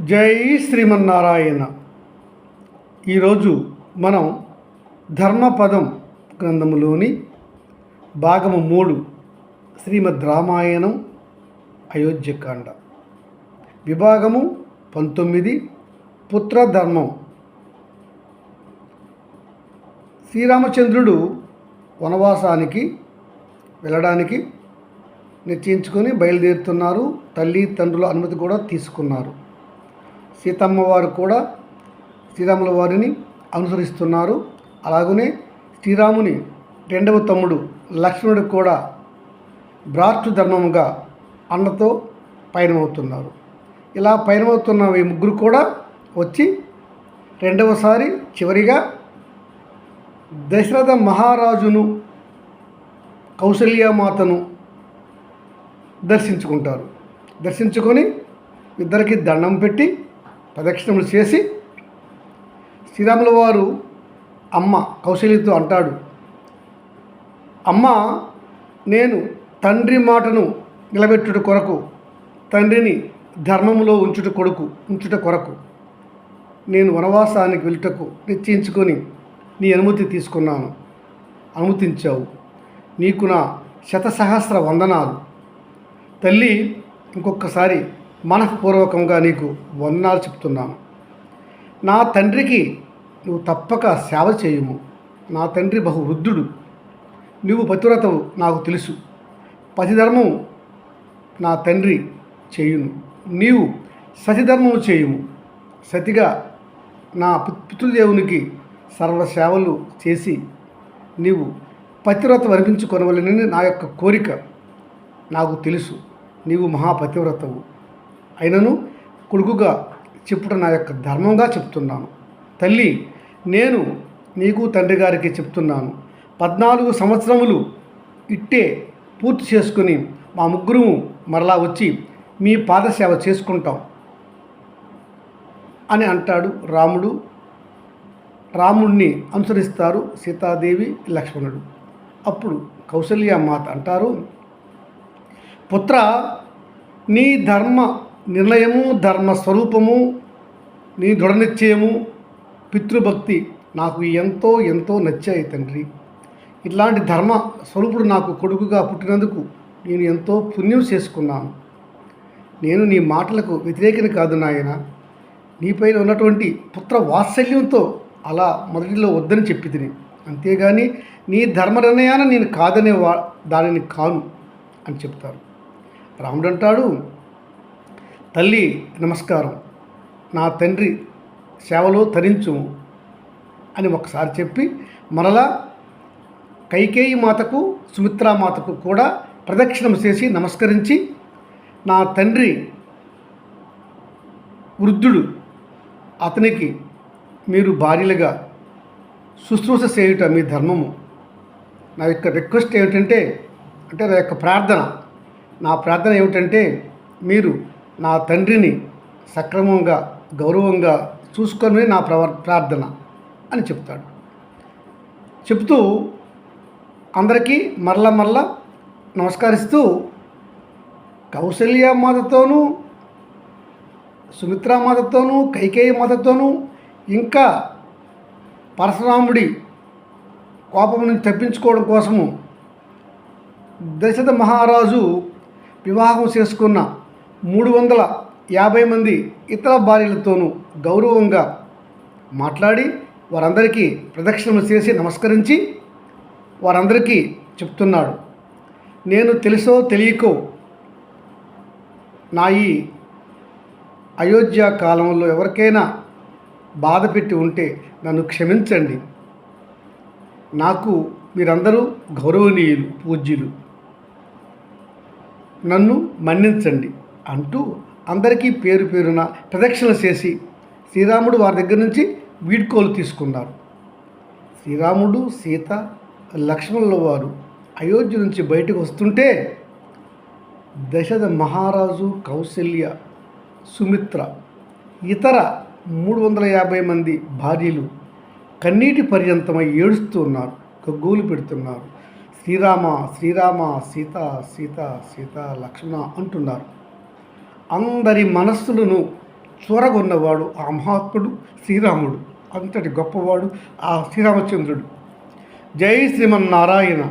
జై శ్రీమన్నారాయణ. ఈరోజు మనం ధర్మపదం గ్రంథములోని భాగము మూడు శ్రీమద్ రామాయణం అయోధ్యకాండ. విభాగము పంతొమ్మిది పుత్రధర్మం. శ్రీరామచంద్రుడు వనవాసానికి వెళ్ళడానికి నిశ్చయించుకొని బయలుదేరుతున్నారు. తల్లి తండ్రుల అనుమతి కూడా తీసుకున్నారు. సీతమ్మ వారు కూడా శ్రీరాముల వారిని అనుసరిస్తున్నారు. అలాగనే శ్రీరాముని రెండవ తమ్ముడు లక్ష్మణుడు కూడా భ్రాతృ ధర్మముగా అన్నతో పయనమవుతున్నారు. ఇలా పయనమవుతున్న ఈ ముగ్గురు కూడా వచ్చి రెండవసారి చివరిగా దశరథ మహారాజును కౌశల్యమాతను దర్శించుకుంటారు. దర్శించుకొని ఇద్దరికి దండం పెట్టి ప్రదక్షిణములు చేసి శ్రీరాముల వారు అమ్మ కౌశల్యతో అంటాడు అమ్మ నేను తండ్రి మాటను నిలబెట్టుట కొరకు తండ్రిని ధర్మంలో ఉంచుట కొడుకు ఉంచుట కొరకు. నేను వనవాసానికి వెళ్ళుటకు నిశ్చయించుకొని నీ అనుమతి తీసుకున్నాను అనుమతించావు. నీకు నా శతసహస్ర వందనాలు. తల్లి ఇంకొకసారి మనఃపూర్వకంగా నీకు వందనాలు చెప్తున్నాను. నా తండ్రికి నువ్వు తప్పక సేవ చేయుము. నా తండ్రి బహు వృద్ధుడు నువ్వు పతివ్రతవు నాకు తెలుసు. పతిధర్మం నా తండ్రి చేయును. నీవు సతిధర్మము చేయుము. సతిగా నా పితృదేవునికి సర్వసేవలు చేసి నీవు పతివ్రత వరిపించుకొనవలనని నా యొక్క కోరిక. నాకు తెలుసు. నీవు మహాపతివ్రతవు. అయినను కొడుకుగా చెప్పుట నా యొక్క ధర్మంగా చెప్తున్నాను. తల్లి నేను నీకు తండ్రి గారికి చెప్తున్నాను. పద్నాలుగు సంవత్సరములు ఇట్టే పూర్తి చేసుకుని మా ముగ్గురు మరలా వచ్చి మీ పాదసేవ చేసుకుంటాం అని అంటాడు రాముడు. రాముణ్ణి అనుసరిస్తారు సీతాదేవి లక్ష్మణుడు. అప్పుడు కౌసల్య మాత అంటారు పుత్ర నీ ధర్మ నిర్ణయము ధర్మ స్వరూపము నీ దృఢనిశ్చయము పితృభక్తి నాకు ఎంతో ఎంతో నచ్చాయి తండ్రి. ఇట్లాంటి ధర్మ స్వరూపుడు నాకు కొడుకుగా పుట్టినందుకు నేను ఎంతో పుణ్యం చేసుకున్నాను. నేను నీ మాటలకు వ్యతిరేకని కాదు నాయన. నీపైన ఉన్నటువంటి పుత్ర వాత్సల్యంతో అలా మొదటిలో వద్దని చెప్పి తిని అంతేగాని నీ ధర్మ నిర్ణయాన నేను కాదనే వా దానిని కాను అని చెప్తారు. రాముడు అంటాడు తల్లి నమస్కారం. నా తండ్రి సేవలో తరించుము అని ఒకసారి చెప్పి మరలా కైకేయి మాతకు సుమిత్రా మాతకు కూడా ప్రదక్షిణం చేసి నమస్కరించి నా తండ్రి వృద్ధుడు అతనికి మీరు భార్యలుగా శుశ్రూష చేయుట మీ ధర్మము. నా యొక్క రిక్వెస్ట్ ఏమిటంటే అంటే నా యొక్క ప్రార్థన నా ప్రార్థన ఏమిటంటే మీరు నా తండ్రిని సక్రమంగా గౌరవంగా చూసుకొని నా ప్రవ ప్రార్థన అని చెప్తాడు. చెప్తూ అందరికీ మరల మరల నమస్కరిస్తూ కౌశల్య మాతతోనూ సుమిత్రా మాతతోనూ కైకేయ మాతతోనూ ఇంకా పరశురాముడి కోపం నుంచి తప్పించుకోవడం కోసము దశరథ మహారాజు వివాహం చేసుకున్న మూడు వందల యాభై మంది ఇతర భార్యలతోనూ గౌరవంగా మాట్లాడి వారందరికీ ప్రదక్షిణలు చేసి నమస్కరించి వారందరికీ చెప్తున్నాడు. నేను తెలుసో తెలియకో నా ఈ అయోధ్య కాలంలో ఎవరికైనా బాధ పెట్టి ఉంటే నన్ను క్షమించండి. నాకు మీరందరూ గౌరవనీయులు పూజ్యులు. నన్ను మన్నించండి. అంటూ అందరికీ పేరు పేరున ప్రదక్షిణ చేసి శ్రీరాముడు వారి దగ్గర నుంచి వీడ్కోలు తీసుకున్నారు. శ్రీరాముడు సీత లక్ష్మణుల వారు అయోధ్య నుంచి బయటకు వస్తుంటే దశరథ మహారాజు కౌశల్య సుమిత్ర ఇతర మూడు వందల యాభై మంది భార్యలు కన్నీటి పర్యంతమై ఏడుస్తూ ఉన్నారు పెడుతున్నారు. శ్రీరామ శ్రీరామ సీత సీత సీత లక్ష్మణ అంటున్నారు. అందరి మనస్సులను చూరగొన్నవాడు ఆ మహాత్ముడు శ్రీరాముడు. అంతటి గొప్పవాడు ఆ శ్రీరామచంద్రుడు. జై శ్రీమన్నారాయణ.